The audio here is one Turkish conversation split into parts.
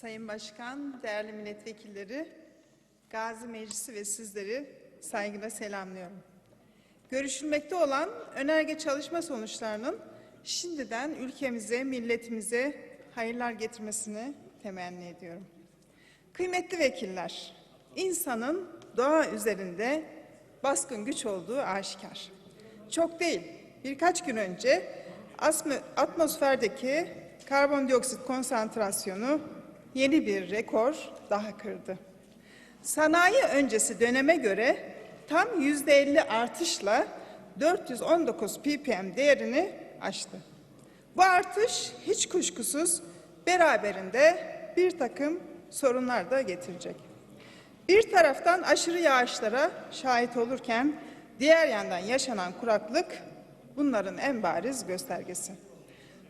Sayın Başkan, değerli milletvekilleri, Gazi Meclisi ve sizleri saygıyla selamlıyorum. Görüşülmekte olan önerge çalışma sonuçlarının şimdiden ülkemize, milletimize hayırlar getirmesini temenni ediyorum. Kıymetli vekiller, insanın doğa üzerinde baskın güç olduğu aşikar. Çok değil, birkaç gün önce atmosferdeki karbondioksit konsantrasyonu yeni bir rekor daha kırdı. Sanayi öncesi döneme göre tam yüzde elli artışla 419 ppm değerini aştı. Bu artış hiç kuşkusuz beraberinde bir takım sorunlar da getirecek. Bir taraftan aşırı yağışlara şahit olurken diğer yandan yaşanan kuraklık bunların en bariz göstergesi.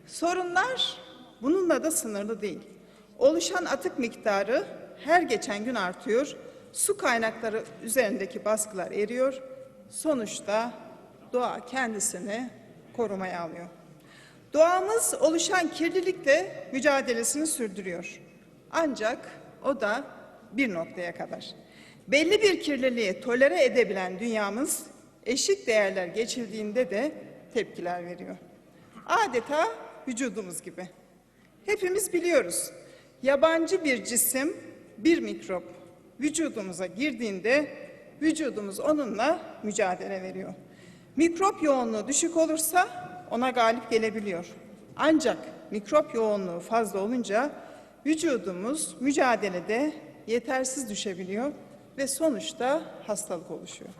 Sorunlar bununla da sınırlı değil. Oluşan atık miktarı her geçen gün artıyor, su kaynakları üzerindeki baskılar eriyor, sonuçta doğa kendisini korumaya alıyor. Doğamız oluşan kirlilikle mücadelesini sürdürüyor. Ancak o da bir noktaya kadar. Belli bir kirliliği tolere edebilen dünyamız eşit değerler geçildiğinde de tepkiler veriyor. Adeta vücudumuz gibi. Hepimiz biliyoruz. Yabancı bir cisim, bir mikrop vücudumuza girdiğinde vücudumuz onunla mücadele veriyor. Mikrop yoğunluğu düşük olursa ona galip gelebiliyor. Ancak mikrop yoğunluğu fazla olunca vücudumuz mücadelede yetersiz düşebiliyor ve sonuçta hastalık oluşuyor.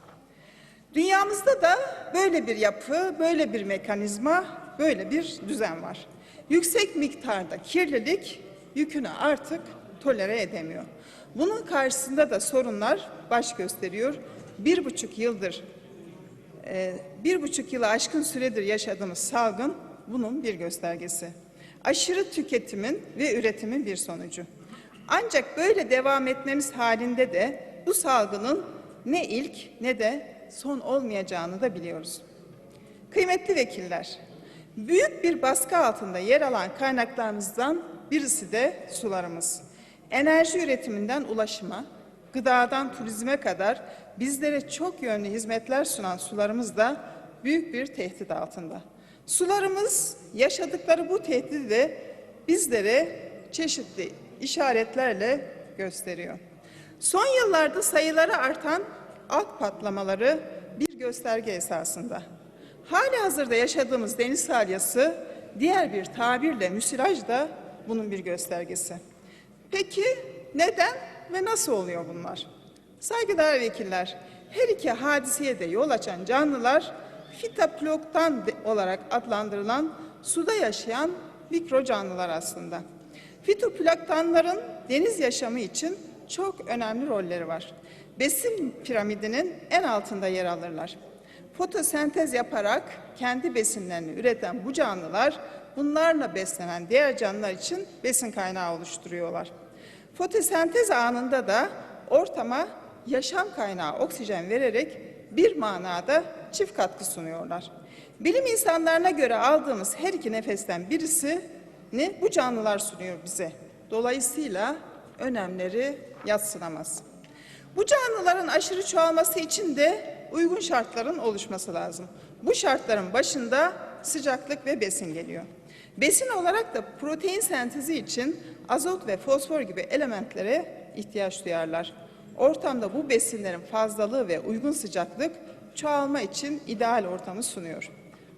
Dünyamızda da böyle bir yapı, böyle bir mekanizma, böyle bir düzen var. Yüksek miktarda kirlilik yükünü artık tolere edemiyor. Bunun karşısında da sorunlar baş gösteriyor. Bir buçuk yıldır, e, bir buçuk yılı aşkın süredir yaşadığımız salgın bunun bir göstergesi. Aşırı tüketimin ve üretimin bir sonucu. Ancak böyle devam etmemiz halinde de bu salgının ne ilk ne de son olmayacağını da biliyoruz. Kıymetli vekiller, büyük bir baskı altında yer alan kaynaklarımızdan birisi de sularımız. Enerji üretiminden ulaşıma, gıdadan turizme kadar bizlere çok yönlü hizmetler sunan sularımız da büyük bir tehdit altında. Sularımız yaşadıkları bu tehdidi de bizlere çeşitli işaretlerle gösteriyor. Son yıllarda sayıları artan alt patlamaları bir gösterge esasında. Hali hazırda yaşadığımız deniz salyası diğer bir tabirle müsilaj da bunun bir göstergesi. Peki neden ve nasıl oluyor bunlar? Saygıdeğer vekiller, her iki hadiseye de yol açan canlılar fitoplankton de- olarak adlandırılan suda yaşayan mikro canlılar aslında. Fitoplanktonların deniz yaşamı için çok önemli rolleri var. Besin piramidinin en altında yer alırlar. Fotosentez yaparak kendi besinlerini üreten bu canlılar bunlarla beslenen diğer canlılar için besin kaynağı oluşturuyorlar. Fotosentez anında da ortama yaşam kaynağı oksijen vererek bir manada çift katkı sunuyorlar. Bilim insanlarına göre aldığımız her iki nefesten birisini bu canlılar sunuyor bize. Dolayısıyla önemleri yatsınamaz. Bu canlıların aşırı çoğalması için de uygun şartların oluşması lazım. Bu şartların başında sıcaklık ve besin geliyor. Besin olarak da protein sentezi için azot ve fosfor gibi elementlere ihtiyaç duyarlar. Ortamda bu besinlerin fazlalığı ve uygun sıcaklık çoğalma için ideal ortamı sunuyor.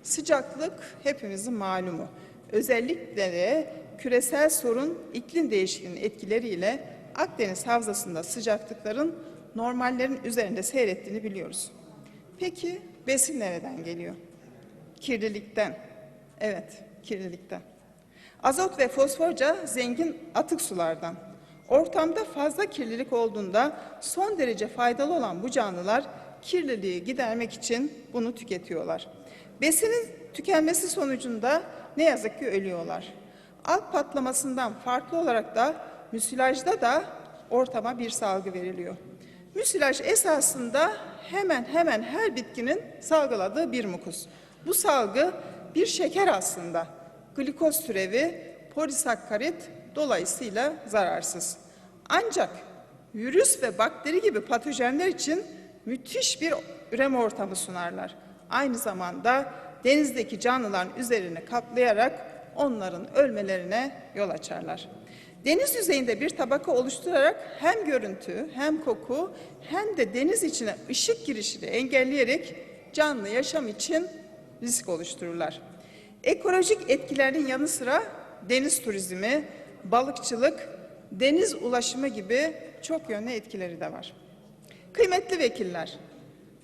Sıcaklık hepimizin malumu. Özellikle de küresel sorun iklim değişikliğinin etkileriyle Akdeniz havzasında sıcaklıkların normallerin üzerinde seyrettiğini biliyoruz. Peki besin nereden geliyor? Kirlilikten. Evet, kirlilikten. Azot ve fosforca zengin atık sulardan. Ortamda fazla kirlilik olduğunda son derece faydalı olan bu canlılar kirliliği gidermek için bunu tüketiyorlar. Besinin tükenmesi sonucunda ne yazık ki ölüyorlar. Alt patlamasından farklı olarak da müsilajda da ortama bir salgı veriliyor. Müsilaj esasında hemen hemen her bitkinin salgıladığı bir mukus. Bu salgı bir şeker aslında. Glikoz türevi polisakkarit Dolayısıyla zararsız. Ancak virüs ve bakteri gibi patojenler için müthiş bir üreme ortamı sunarlar. Aynı zamanda denizdeki canlıların üzerine kaplayarak onların ölmelerine yol açarlar. Deniz yüzeyinde bir tabaka oluşturarak hem görüntü, hem koku, hem de deniz içine ışık girişini engelleyerek canlı yaşam için risk oluştururlar. Ekolojik etkilerinin yanı sıra deniz turizmi, balıkçılık, deniz ulaşımı gibi çok yönlü etkileri de var. Kıymetli vekiller,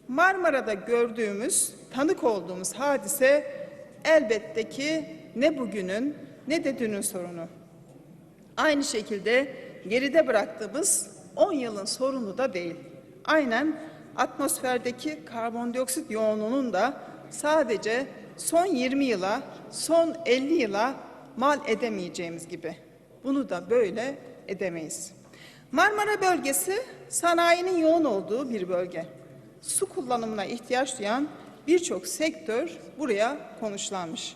Marmara'da gördüğümüz, tanık olduğumuz hadise elbette ki ne bugünün ne de dünün sorunu. Aynı şekilde geride bıraktığımız 10 yılın sorunu da değil. Aynen atmosferdeki karbondioksit yoğunluğunun da sadece son 20 yıla, son 50 yıla mal edemeyeceğimiz gibi. Bunu da böyle edemeyiz. Marmara bölgesi sanayinin yoğun olduğu bir bölge. Su kullanımına ihtiyaç duyan birçok sektör buraya konuşlanmış.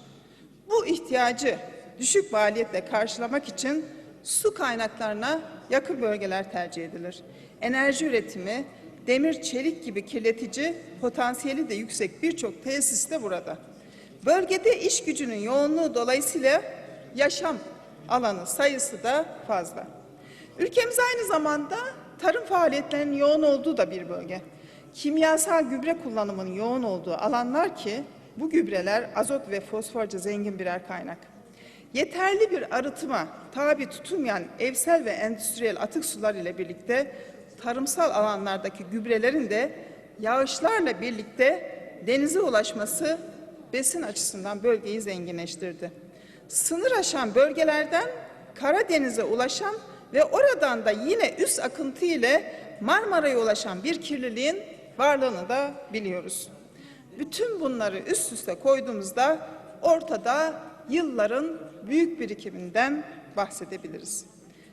Bu ihtiyacı düşük maliyetle karşılamak için su kaynaklarına yakın bölgeler tercih edilir. Enerji üretimi, demir, çelik gibi kirletici potansiyeli de yüksek birçok tesis de burada. Bölgede iş gücünün yoğunluğu dolayısıyla yaşam alanı sayısı da fazla. Ülkemiz aynı zamanda tarım faaliyetlerinin yoğun olduğu da bir bölge. Kimyasal gübre kullanımının yoğun olduğu alanlar ki bu gübreler azot ve fosforca zengin birer kaynak. Yeterli bir arıtıma tabi tutulmayan evsel ve endüstriyel atık sular ile birlikte tarımsal alanlardaki gübrelerin de yağışlarla birlikte denize ulaşması besin açısından bölgeyi zenginleştirdi. Sınır aşan bölgelerden Karadeniz'e ulaşan ve oradan da yine üst akıntı ile Marmara'ya ulaşan bir kirliliğin varlığını da biliyoruz. Bütün bunları üst üste koyduğumuzda ortada yılların büyük birikiminden bahsedebiliriz.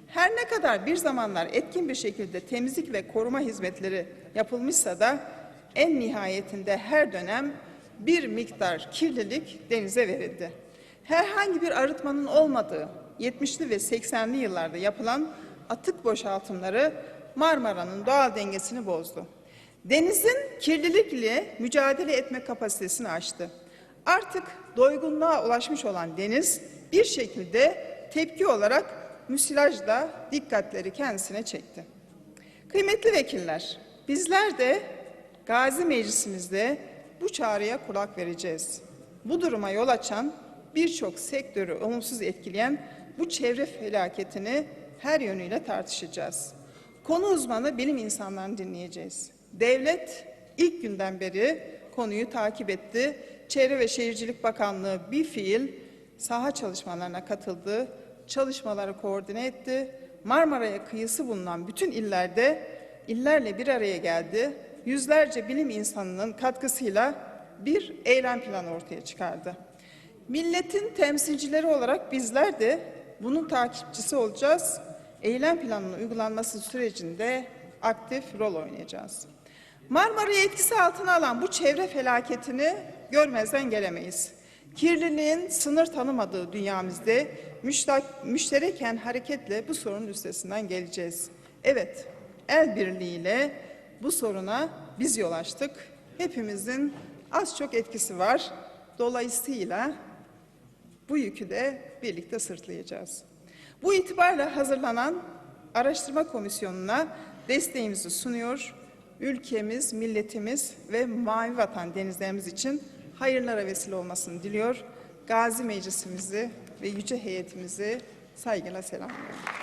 Her ne kadar bir zamanlar etkin bir şekilde temizlik ve koruma hizmetleri yapılmışsa da en nihayetinde her dönem bir miktar kirlilik denize verildi. Herhangi bir arıtmanın olmadığı 70'li ve 80'li yıllarda yapılan atık boşaltımları Marmara'nın doğal dengesini bozdu. Denizin kirlilikle mücadele etme kapasitesini aştı. Artık doygunluğa ulaşmış olan deniz bir şekilde tepki olarak müsilajla dikkatleri kendisine çekti. Kıymetli vekiller, bizler de Gazi Meclisimizde bu çağrıya kulak vereceğiz. Bu duruma yol açan birçok sektörü olumsuz etkileyen bu çevre felaketini her yönüyle tartışacağız. Konu uzmanı bilim insanlarını dinleyeceğiz. Devlet ilk günden beri konuyu takip etti. Çevre ve Şehircilik Bakanlığı bir fiil saha çalışmalarına katıldı, çalışmaları koordine etti. Marmara'ya kıyısı bulunan bütün illerde illerle bir araya geldi. Yüzlerce bilim insanının katkısıyla bir eylem planı ortaya çıkardı. Milletin temsilcileri olarak bizler de bunun takipçisi olacağız. Eylem planının uygulanması sürecinde aktif rol oynayacağız. Marmara'yı etkisi altına alan bu çevre felaketini görmezden gelemeyiz. Kirliliğin sınır tanımadığı dünyamızda müştereken hareketle bu sorunun üstesinden geleceğiz. Evet, el birliğiyle bu soruna biz yol açtık. Hepimizin az çok etkisi var. Dolayısıyla bu yükü de birlikte sırtlayacağız. Bu itibarla hazırlanan araştırma komisyonuna desteğimizi sunuyor. Ülkemiz, milletimiz ve mavi vatan denizlerimiz için hayırlara vesile olmasını diliyor. Gazi Meclisimizi ve yüce heyetimizi saygıyla selamlıyorum.